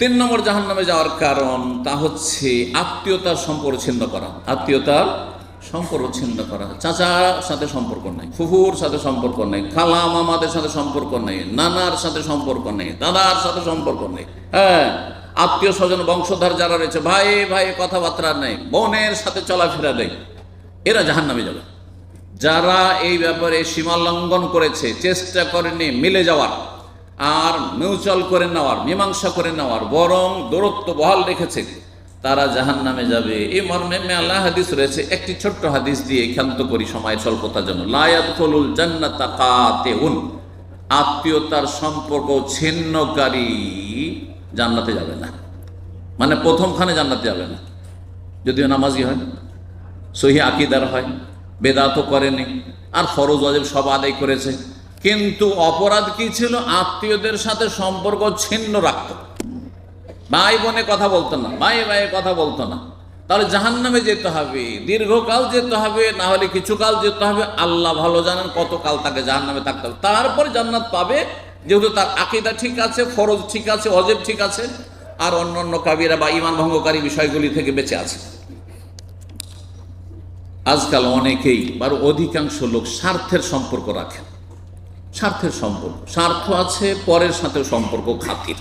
তিন নম্বর জাহান নামে যাওয়ার কারণ তা হচ্ছে আত্মীয়তার সম্পর্ক ছিন্ন করা। আত্মীয়তার সম্পর্ক ছিন্ন করা। চাচার সাথে সম্পর্ক নেই, ফুফুর সাথে সম্পর্ক নেই খালা মামাদের সাথে সম্পর্ক নেই, নানার সাথে সম্পর্ক নেই, দাদার সাথে সম্পর্ক নেই হ্যাঁ? আত্মীয় স্বজন বংশধর যারা রয়েছে, ভাই ভাই, কথাবার্তা নেই, বোনের সাথে চলাফেরা নেই, এরা জাহান নামে যাবে। যারা এই ব্যাপারে সীমা লঙ্ঘন করেছে, চেষ্টা করেনি মিলে যাওয়ার আর মিউচুয়াল করে নেওয়ার, মীমাংসা করে নেওয়ার, বরং দূরত্ব বহাল রেখেছে। তারা জাহান নামে যাবে। এই মর্মে মেলা হাদিস রয়েছে, একটি ছোট্ট হাদিস দিয়ে ক্ষান্ত করি সময় স্বল্পতার জন্য। লায়াত ফলুল জান্নাতা কাতে আত্মীয়তার সম্পর্ক ছিন্নকারী জান্নাতে যাবে না। মানে প্রথমখানে জান্নাতে যাবে না। যদিও নামাজি হয়, সহি আকিদার হয়, বেদাতও করেনি, আর ফরজ অজেব সব আদায় করেছে। কিন্তু অপরাধ কি ছিল? আত্মীয়দের সাথে সম্পর্ক ছিন্ন রাখত। ভাই বোনে কথা বলতো না, ভাই ভাই কথা বলতো না। তাহলে জাহান নামে যেতে হবে, দীর্ঘকাল যেতে হবে, না হলে কিছুকাল যেতে হবে। আল্লাহ ভালো জানেন কতকাল তাকে জাহান নামে থাকতে হবে। তারপরে জান্নাত পাবে, যেহেতু তার আকিদা ঠিক আছে, ফরজ ঠিক আছে অজেব ঠিক আছে, আর অন্য অন্য কাবিরা বা ইমান ভঙ্গকারী বিষয়গুলি থেকে বেঁচে আছে। আজকাল অনেকেই বা অধিকাংশ লোক স্বার্থের সম্পর্ক রাখেন স্বার্থের সম্পর্ক। স্বার্থ আছে, পরের সাথে সম্পর্ক খাতির।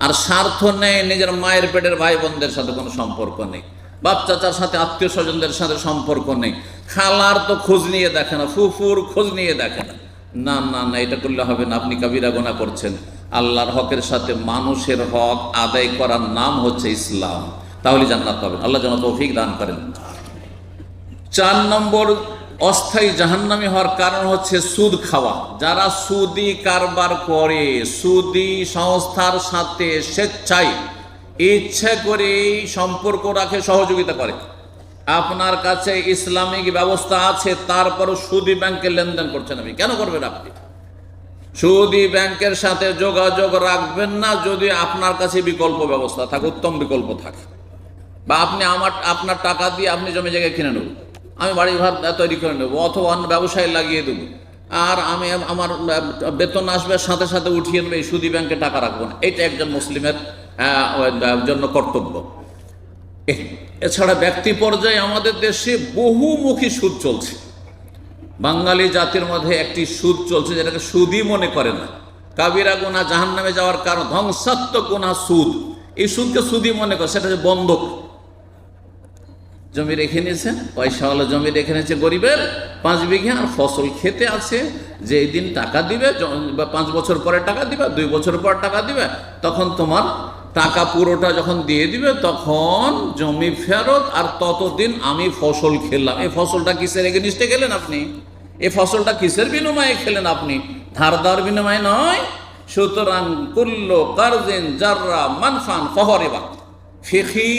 আর স্বার্থ নেই, নিজের মায়ের পেটের ভাই বোনদের সাথে কোনো সম্পর্ক নেই। বাপ চাচার সাথে আত্মীয় স্বজনদের সাথে সম্পর্ক নেই। খালার তো খোঁজ নিয়ে দেখে না, ফুফুর খোঁজ নিয়ে দেখে না। না না না, এটা করলে হবে না, আপনি কাবিরা গোনা করছেন। আল্লাহর হকের সাথে মানুষের হক আদায় করার নাম হচ্ছে ইসলাম। তাহলে জান্নাত পাবেন। আল্লাহ যেন তৌফিক দান করেন। চার নম্বর অস্থায়ী জাহান্নামি হওয়ার কারণ হচ্ছে সুদ খাওয়া। যারা সুদি কারবার করে, সুদি সংস্থার সাথে স্বেচ্ছায় ইচ্ছে করে সম্পর্ক রাখে সহযোগিতা করে। আপনার কাছে ইসলামিক ব্যবস্থা আছে, তারপরও সুদি ব্যাংকে লেনদেন করছেন আমি কেন করবেন আপনি? সুদি ব্যাংকের সাথে যোগাযোগ রাখবেন না যদি আপনার কাছে বিকল্প ব্যবস্থা থাকে, উত্তম বিকল্প থাকে। বা আপনি আমার, আপনার টাকা দিয়ে আপনি জমি জায়গায় কিনে নেবেন। আমি বাড়ি ঘর তৈরি করে নেব, অথবা অন্য ব্যবসায় লাগিয়ে দেবো। আর আমি আমার বেতন আসবে, সাথে সাথে উঠিয়ে নেবে সুদি ব্যাংকে টাকা রাখব না। এটা একজন মুসলিমের জন্য কর্তব্য। এছাড়া ব্যক্তি পর্যায়ে আমাদের দেশে বহুমুখী সুদ চলছে। বাঙালি জাতির মধ্যে একটি সুদ চলছে যেটাকে সুদই মনে করে না। কাবিরা গুণা জাহান নামে যাওয়ার কারণ, ধ্বংসাত্মক গুণা সুদ। এই সুদকে সুদই মনে করে, সেটা হচ্ছে বন্ধক। জমি রেখে নিয়েছে পয়সাওয়ালা জমি রেখে নিয়েছে গরিবের, পাঁচ বিঘে আর ফসল খেতে আছে যে এই দিন টাকা দিবে বা পাঁচ বছর পরে টাকা দিবে, দুই বছর পর টাকা দিবে, তখন তোমার টাকা পুরোটা যখন দিয়ে দিবে, তখন জমি ফেরত আর ততদিন আমি ফসল খেললাম এই ফসলটা কিসের? এগেনিস্টে গেলেন আপনি? এই ফসলটা কিসের বিনিময়ে খেলেন আপনি? ধার দার বিনিময়ে নয়। সুতরাং কুল্ল কারজেন জাররা মানফান ফহরেবা। ফিখি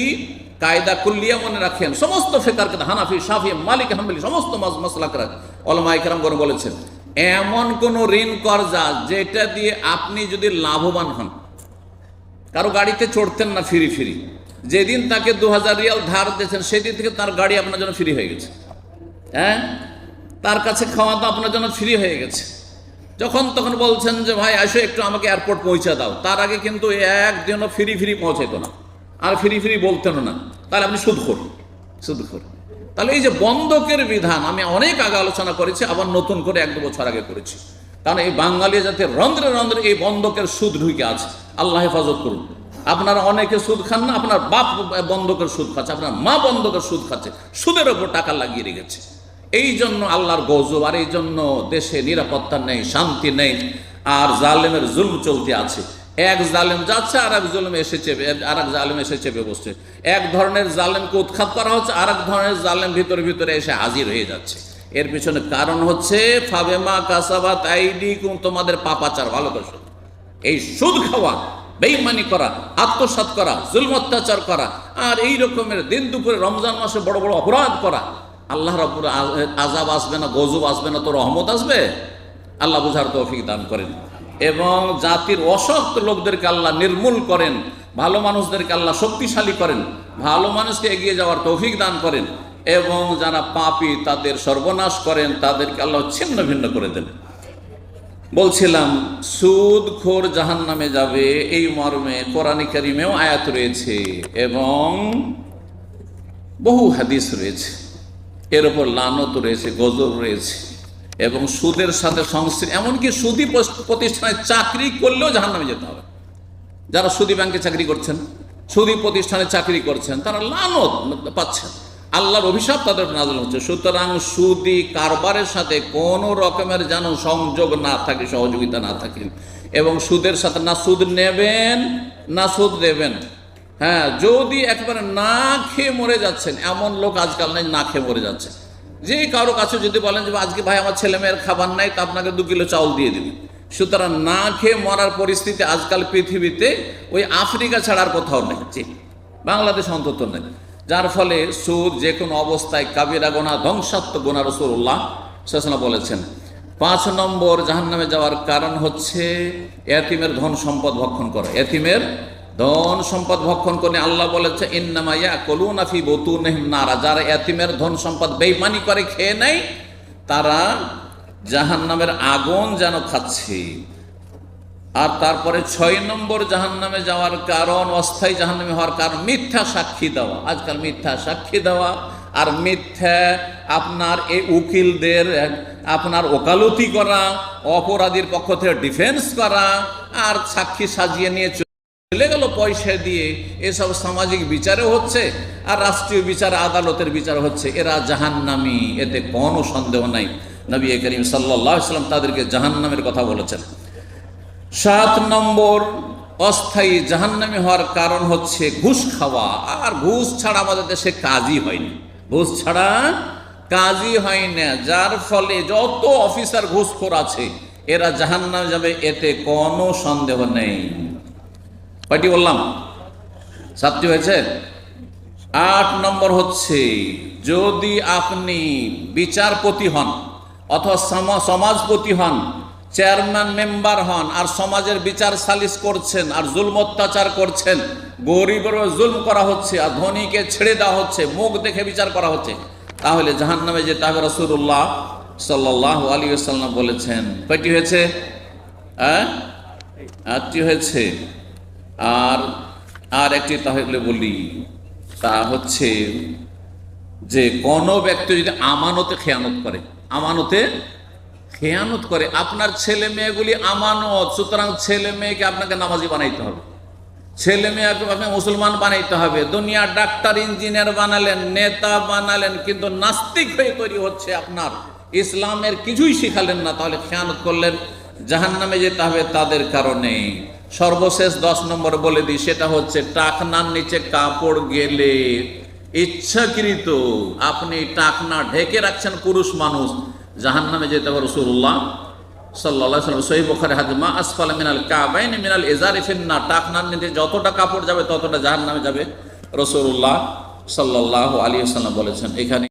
কায়দা কুল্লিয়া মনে রাখেন, সমস্ত ফেকার কেন হানাফি সাফি মালিক, হাম্বলি, সমস্ত মশলাকরা অলমা ইকরাম করে বলেছেন, এমন কোন ঋণ কর্জা যেটা দিয়ে আপনি যদি লাভবান হন, কারও গাড়িতে চড়তেন না ফিরি ফিরি, যেদিন তাকে দু হাজার রিয়াল ধার দিয়েছেন, সেদিন থেকে তার গাড়ি আপনার জন্য ফ্রি হয়ে গেছে। হ্যাঁ? তার কাছে খাওয়া দাওয়া আপনার জন্য ফ্রি হয়ে গেছে। যখন তখন বলছেন যে, ভাই, আসো একটু আমাকে এয়ারপোর্ট পৌঁছে দাও। তার আগে কিন্তু একদিনও ফ্রি ফ্রি পৌঁছাইতো না। আর ফ্রি ফিরি বলতেন না। তাহলে আপনি সুদ করুন সুদ করুন তাহলে এই যে বন্ধকের বিধান, আমি অনেক আগে আলোচনা করেছি, আবার নতুন করে এক দু বছর আগে করেছি। কারণ এই বাঙালি যাতে রন্ধ্রে রন্ধ্রে এই বন্ধকের সুদ ঢুকে আছে আল্লাহ হেফাজত করুন। আপনারা অনেকে সুদ খান না, আপনার বাপ বন্ধকের সুদ খাচ্ছে, আপনার মা বন্ধকের সুদ খাচ্ছে, সুদের ওপর টাকা লাগিয়ে রেখেছে। এই জন্য আল্লাহর গজব, আর এই জন্য দেশে নিরাপত্তা নেই, শান্তি নেই, আর জালেমের জুলম চলতে আছে। এক জালেম যাচ্ছে আর এক জুলম এসে চেপে আর এক জালেম এসে চেপে বসছে। এক ধরনের জালেমকে উৎখাত করা হচ্ছে আর এক ধরনের জালেম ভিতরে ভিতরে এসে হাজির হয়ে যাচ্ছে। এর পিছনে কারণ হচ্ছে, ফাবেমা কাসাবাত আইডি তোমাদের পাপাচার ভালো করে শোনো। এই সুদ খাওয়া বেইমানি করা, আত্মসাৎ করা, জুলম অত্যাচার করা, আর এই রকমের দিন দুপুরে রমজান মাসে বড় বড় অপরাধ করা। আল্লাহ রাবুর আজাব আসবে না, গজব আসবে না, তো রহমত আসবে? আল্লাহ বুঝার তৌফিক দান করেন। এবং জাতির অসৎ লোকদেরকে আল্লাহ নির্মূল করেন, ভালো মানুষদেরকে আল্লাহ শক্তিশালী করেন, ভালো মানুষকে এগিয়ে যাওয়ার তৌফিক দান করেন এবং যারা পাপি তাদের সর্বনাশ করেন, তাদেরকে আল্লাহ ছিন্ন ভিন্ন করে দেন। বলছিলাম, সুদ খোর জাহান নামে যাবে, এই মর্মে কোরআন কারিমেও আয়াত রয়েছে এবং বহু হাদিস রয়েছে। এর ওপর লানত রয়েছে, গজব রয়েছে। এবং সুদের সাথে সংশ্লিষ্ট, এমনকি সুদি প্রতিষ্ঠানে চাকরি করলেও জাহান নামে যেতে হবে। যারা সুদি ব্যাংকে চাকরি করছেন, সুদি প্রতিষ্ঠানে চাকরি করছেন, তারা লানত পাচ্ছেন। আল্লাহর অভিশাপ তাদের নাজল হচ্ছে। সুতরাং সুদি কারবারের সাথে কোনো রকমের যেন সংযোগ না থাকে, সহযোগিতা না থাকে। এবং সুদের সাথে না সুদ নেবেন, না সুদ দেবেন। হ্যাঁ যদি একবারে না খেয়ে মরে যাচ্ছেন, এমন লোক আজকাল নেই, না খেয়ে মরে যাচ্ছে। যে কারও কাছে যদি বলেন যে, আজকে ভাই আমার ছেলে মেয়ের খাবার নাই, তা আপনাকে দু কিলো চাউল দিয়ে দিবি। সুতরাং না খেয়ে মরার পরিস্থিতি আজকাল পৃথিবীতে ওই আফ্রিকা ছাড়ার কোথাও নেই। বাংলাদেশ অন্তত নেই। যার ফলে সুদ যে কোনো অবস্থায় কাবিরা গোনা, ধ্বংসাত্মক গোনা রসুল্লাহ সেসনা বলেছেন। পাঁচ নম্বর জাহান্নামে যাওয়ার কারণ হচ্ছে এতিমের ধন সম্পদ ভক্ষণ করা। এতিমের ধন সম্পদ ভক্ষণ করে আল্লাহ বলেছে ইন্নামাইয়া কলুনাফি বতু নারা। যারা এতিমের ধন সম্পদ বেইমানি করে, খেয়ে নেয়, তারা জাহান নামের আগুন যেন খাচ্ছে। আর তারপরে ছয় নম্বর জাহান নামে যাওয়ার কারণ, অস্থায়ী জাহান নামে হওয়ার কারণ, মিথ্যা সাক্ষী দেওয়া। আজকাল মিথ্যা সাক্ষী দেওয়া। আর মিথ্যা আপনার এই উকিলদের, আপনার ওকালতি করা, অপরাধীর পক্ষ থেকে ডিফেন্স করা, আর সাক্ষী সাজিয়ে নিয়ে চলে গেল পয়সা দিয়ে এসব সামাজিক বিচারে হচ্ছে আর রাষ্ট্রীয় বিচার, আদালতের বিচার হচ্ছে। এরা জাহান্নামি, এতে কোনো সন্দেহ নাই। নবী করিম সাল্লাম তাদেরকে জাহান্নামের কথা বলেছেন। সাত নম্বর, অস্থায়ী জাহান্নামি হওয়ার কারণ হচ্ছে ঘুষ খাওয়া। আর ঘুষ ছাড়া আমাদের দেশে কাজই হয়নি। ঘুষ ছাড়া কাজই হয় না যার ফলে যত অফিসার ঘুষখোর আছে, এরা জাহান্নামে যাবে, এতে কোনো সন্দেহ নেই। কয়টি বললাম? সাতটি হয়েছে? আট নম্বর হচ্ছে, যদি আপনি বিচারপতি হন অথবা সম- সমাজপতি হন, চেয়ারম্যান মেম্বার হন, আর সমাজের বিচার সালিশ করছেন আর জুলম অত্যাচার করছেন, গরিবের জুলম করা হচ্ছে আর ধনীকে ছেড়ে দেওয়া হচ্ছে, মুখ দেখে বিচার করা হচ্ছে, তাহলে জাহান নামে যেতে হবে রসুল্লাহ সাল্লাহ আলী সাল্লাম বলেছেন। কয়টি হয়েছে? হ্যাঁ? আটটি হয়েছে। আর আর একটি তাহলে বলি, তা হচ্ছে যে কোনো ব্যক্তি যদি আমানতে খেয়ানত করে, আমানতে খেয়ানত করে, আপনার ছেলে মেয়েগুলি আমানত, সুতরাং ছেলে মেয়েকে আপনাকে নামাজি বানাইতে হবে। ছেলে মেয়েকে আপনাকে মুসলমান বানাইতে হবে। দুনিয়া ডাক্তার, ইঞ্জিনিয়ার বানালেন, নেতা বানালেন, কিন্তু নাস্তিক হয়ে তৈরি হচ্ছে আপনার। ইসলামের কিছুই শিখালেন না, তাহলে খেয়ানত করলেন জাহান নামে যেতে হবে তাদের কারণে। সর্বশেষ দশ নম্বর বলে দিই, সেটা হচ্ছে টাকনার নিচে কাপড় গেলে ইচ্ছাকৃত আপনি টাকনা ঢেকে রাখছেন পুরুষ মানুষ। জাহান নামে যেতে হাজ আসফাল মিনাল ফিন্না টাকনার নিচে যতটা কাপড় যাবে ততটা জাহান নামে যাবে রসুল্লাহ সাল্লাহ আলী সাল্লাম বলেছেন। এখানে